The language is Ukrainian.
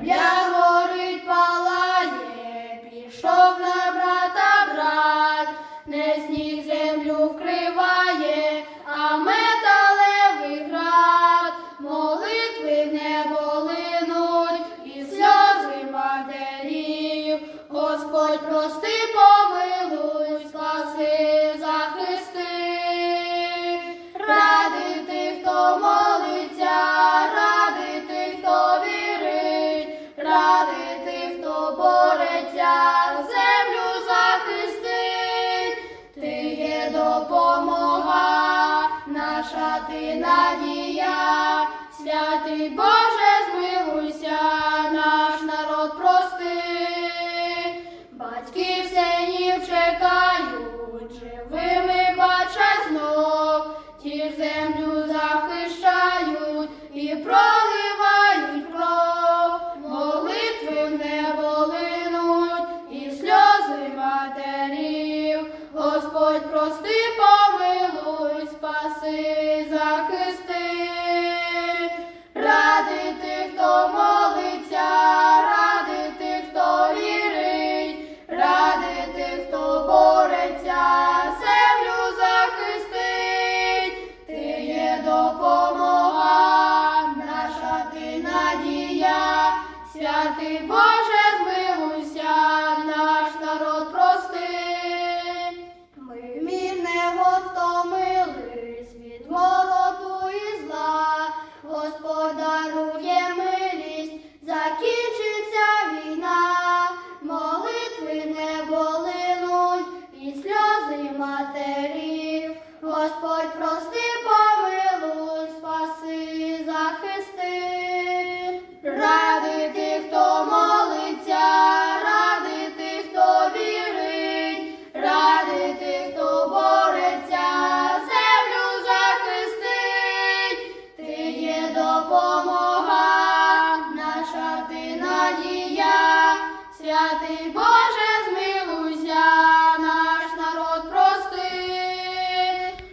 Земля горить, палає, пішов на брата брат, не сніг землю вкриває, а металевий град, молитви в небо линуть, і сльози матерів. Господь прости, тих, хто бореться, землю захистить, ти є допомога, наша ти надія, святий Боже, змилуйся, помилуй, спаси, захисти. Ради тих, хто молиться, ради тих, хто вірить, ради тих, хто бореться, землю захистить, ти є допомога, наша ти надія, святий Боже, Господь прости, помилуй, спаси, захисти. Ради тих, хто молиться, ради тих, хто вірить, ради тих, хто бореться, землю захистить, ти є допомога, наша ти надія, святий Бог.